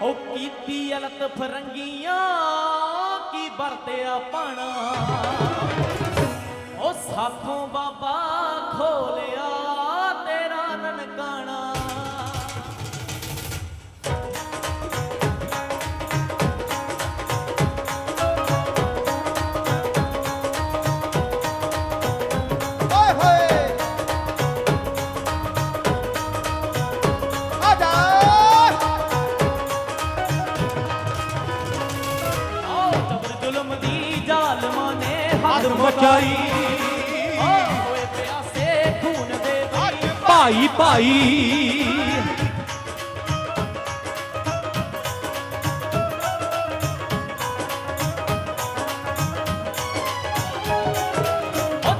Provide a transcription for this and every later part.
ਹੋ ਕੀਤੀ ਅਲਤ ਫਰੰਗੀਆਂ ਕੀ ਵਰਤਿਆ ਪਾਣਾ। ਉਹ ਸਾਥੋਂ ਬਾਬਾ ਖੋਲ ਮਚਾਈ। ਹੋਏ ਪਿਆਸੇ ਖੂਨ ਦੇ ਵੀ ਭਾਈ। ਭਾਈ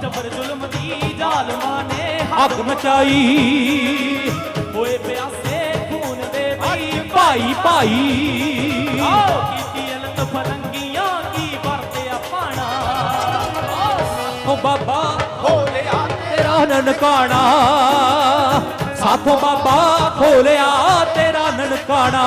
ਜਬਰ ਜ਼ੁਲਮ ਦੀ ਜ਼ਾਲਮਾਂ ਨੇ ਹੱਦ ਮਚਾਈ। ਹੋਏ ਪਿਆਸੇ ਖੂਨ ਦੇ ਭਾਈ ਭਾਈ। ਆਓ ਕੀਤੀ ਅਲਤ ਫਰੰਗੀਆਂ ਸਾਥੋਂ ਬਾਬਾ ਖੋਲਿਆ ਤੇਰਾ ਨਨਕਾਣਾ। ਸਾਥੋਂ ਬਾਬਾ ਖੋਲਿਆ ਤੇਰਾ ਨਨਕਾਣਾ।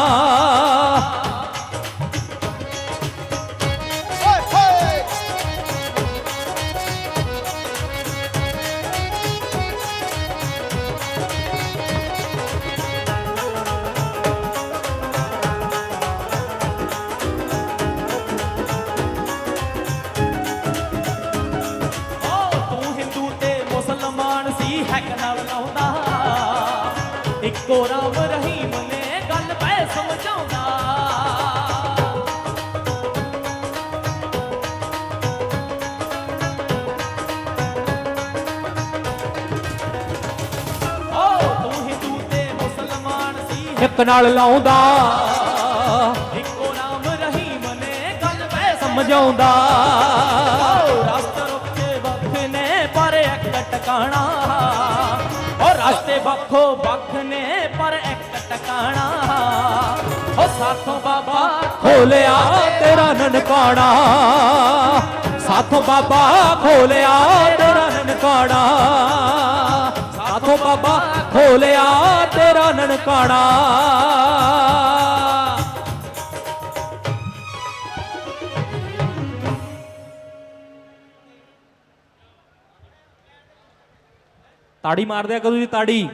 ਸੀ ਹੈਕ ਨਾਲ ਲਾਉਂਦਾ ਇੱਕੋ ਰਾਮ ਰਹੀਮ ਨੇ ਗੱਲ ਪੈ ਸਮਝਾਉਂਦਾ। ਓ ਤੂੰ ਹਿੰਦੂ ਤੇ ਮੁਸਲਮਾਨ ਸੀ। ਇੱਕ ਨਾਲ ਲਾਉਂਦਾ। ਇੱਕੋ ਰਾਮ ਰਹੀਮ ਨੇ ਗੱਲ ਪੈ ਸਮਝਾਉਂਦਾ। ਟਿਕਾਣਾ ਓ ਰਸਤੇ ਵੱਖੋ ਵੱਖ ਨੇ ਪਰ ਇੱਕ ਟਿਕਾਣਾ ਓ ਸਾਥੋਂ ਬਾਬਾ ਖੋਲਿਆ ਤੇਰਾ ਨਨਕਾਣਾ ਸਾਥੋਂ ਬਾਬਾ ਖੋਲਿਆ ਤੇਰਾ ਨਨਕਾਣਾ ਸਾਥੋਂ ਬਾਬਾ ਖੋਲਿਆ ਤੇਰਾ ਨਨਕਾਣਾ ਤਾੜੀ ਮਾਰਦਿਆ ਕਦੋਂ ਜੀ ਤਾੜੀ।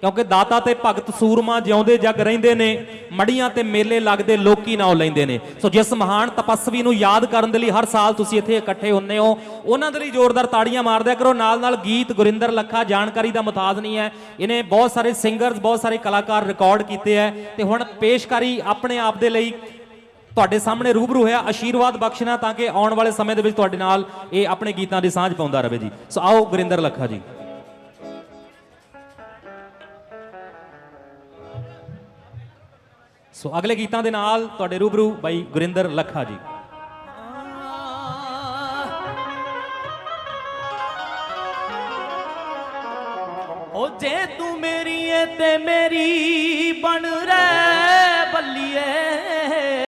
ਕਿਉਂਕਿ ਦਾਤਾ ਤੇ ਭਗਤ ਸੂਰਮਾ ਜਿਉਂਦੇ ਜਗ ਰਹਿੰਦੇ ਨੇ, ਮੜੀਆਂ ਤੇ ਮੇਲੇ ਲੱਗਦੇ ਲੋਕੀ ਨਾਉ ਲੈਂਦੇ ਨੇ। ਸੋ ਜਿਸ ਮਹਾਨ ਤਪਸਵੀ ਨੂੰ ਯਾਦ ਕਰਨ ਦੇ ਲਈ ਹਰ ਸਾਲ ਤੁਸੀਂ ਇੱਥੇ ਇਕੱਠੇ ਹੁੰਨੇ ਹੋ। ਉਹਨਾਂ ਦੇ ਲਈ ਜ਼ੋਰਦਾਰ ਤਾੜੀਆਂ ਮਾਰਦਿਆ ਕਰੋ। ਨਾਲ ਨਾਲ ਗੀਤ, ਗੁਰਿੰਦਰ ਲੱਖਾ, ਜਾਣਕਾਰੀ ਦਾ ਮੁਤਾਜ ਨਹੀਂ ਹੈ। ਇਹਨੇ ਬਹੁਤ ਸਾਰੇ ਸਿੰਗਰਸ, ਬਹੁਤ ਸਾਰੇ ਕਲਾਕਾਰ ਰਿਕਾਰਡ ਕੀਤੇ ਹੈ। ਤੇ ਹੁਣ ਪੇਸ਼ਕਾਰੀ ਆਪਣੇ ਆਪ ਦੇ ਲਈ ਤੁਹਾਡੇ ਸਾਹਮਣੇ ਰੂਬਰੂ ਹੋਇਆ। ਆਸ਼ੀਰਵਾਦ ਬਖਸ਼ਣਾ ਤਾਂ ਕਿ ਆਉਣ ਵਾਲੇ ਸਮੇਂ ਦੇ ਵਿੱਚ ਤੁਹਾਡੇ ਨਾਲ ਇਹ ਆਪਣੇ ਗੀਤਾਂ ਦੀ ਸਾਂਝ ਪਾਉਂਦਾ ਰਹੇ ਜੀ। ਸੋ ਆਓ ਗੁਰਿੰਦਰ ਲੱਖਾ ਜੀ। ਸੋ ਅਗਲੇ ਗੀਤਾਂ ਦੇ ਨਾਲ ਤੁਹਾਡੇ ਰੂਬਰੂ ਬਾਈ ਗੁਰਿੰਦਰ ਲੱਖਾ ਜੀ। ਓ ਜੇ ਤੂੰ ਮੇਰੀ ਏ ਤੇ ਮੇਰੀ ਬਣ ਰਹਿ ਬੱਲੀਏ।